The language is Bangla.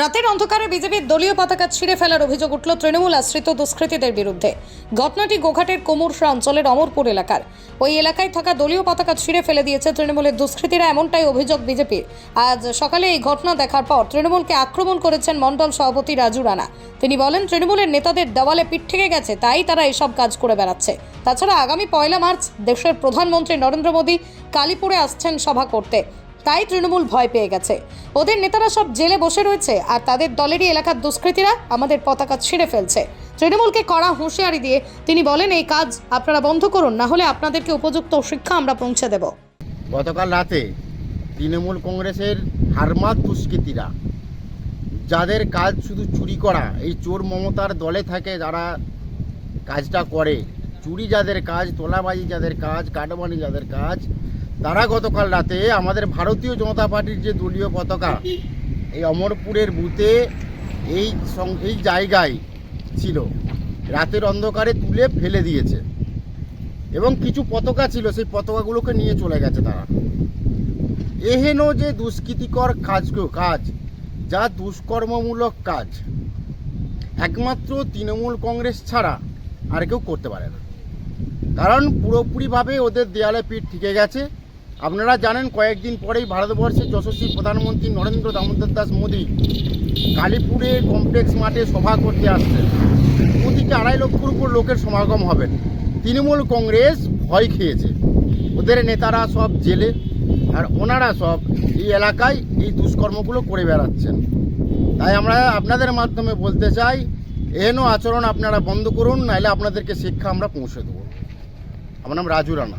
রাতের অন্ধকারে বিজেপির দলীয় পতাকা ছিঁড়ে ফেলার অভিযোগ উঠল তৃণমূল আশ্রিত দুষ্কৃতীদের বিরুদ্ধে। ঘটনাটি গোঘাটের কোমরশা অঞ্চলের অমরপুর এলাকার। ওই এলাকায় থাকা দলীয় পতাকা ছিঁড়ে ফেলে দিয়েছে তৃণমূলের দুষ্কৃতীরা এমনটাই অভিযোগ বিজেপির। আজ সকালে এই ঘটনা দেখার পর তৃণমূলকে আক্রমণ করেছেন মণ্ডল সভাপতি রাজু রানা। তিনি বলেন, তৃণমূলের নেতাদের দেওয়ালে পিঠ থেকে গেছে, তাই তারা এসব কাজ করে বেড়াচ্ছে। তাছাড়া আগামী পয়লা মার্চ দেশের প্রধানমন্ত্রী নরেন্দ্র মোদী কালীপুরে আসছেন সভা করতে। তাই তৃণমূল ভয় পেয়ে গেছে। ওদের নেতারা সব জেলে বসে রয়েছে আর তাদের দলেরই এলাকার দুষ্কৃতীরা আমাদের পতাকা ছিঁড়ে ফেলছে। তৃণমূলকে কড়া হুঁশিয়ারি দিয়ে তিনি বলেন, এই কাজ আপনারা বন্ধ করুন, না হলে আপনাদেরকে উপযুক্ত শিক্ষা আমরা পৌঁছে দেব। গতকাল রাতে তৃণমূল কংগ্রেসের হারমাত দুষ্কৃতীরা, যাদের কাজ শুধু চুরি করা, এই চোর মমতার দলে থাকে যারা কাজটা করে, চুরি যাদের কাজ, তোলাবাজি যাদের কাজ, কাটবানি যাদের কাজ তারা গতকাল রাতে আমাদের ভারতীয় জনতা পার্টির যে দলীয় পতাকা, এই অমরপুরের বুথে এই এই জায়গায় ছিল। রাতের অন্ধকারে তুলে ফেলে দিয়েছে। এবং কিছু পতাকা ছিল, সেই পতাকাগুলোকে নিয়ে চলে গেছে তারা। এহেন যে দুষ্কৃতিকর কাজ কাজ, যা দুষ্কর্মমূলক কাজ, একমাত্র তৃণমূল কংগ্রেস ছাড়া আর কেউ করতে পারে না। কারণ পুরোপুরিভাবে ওদের দেয়ালে পিঠ ঠিকে গেছে। আপনারা জানেন কয়েকদিন পরেই ভারতবর্ষের যশস্বী প্রধানমন্ত্রী নরেন্দ্র দামোদর দাস মোদী কালীপুরে কমপ্লেক্স মাঠে সভা করতে আসছেন। প্রতিটি আড়াই লক্ষর উপর লোকের সমাগম হবেন তৃণমূল কংগ্রেস ভয় খেয়েছে। ওদের নেতারা সব জেলে, আর ওনারা সব এই এলাকায় এই দুষ্কর্মগুলো করে বেড়াচ্ছেন। তাই আমরা আপনাদের মাধ্যমে বলতে চাই, এহেন আচরণ আপনারা বন্ধ করুন, নাহলে আপনাদেরকে শিক্ষা আমরা পৌঁছে দেবো। আমার নাম রাজু রানা।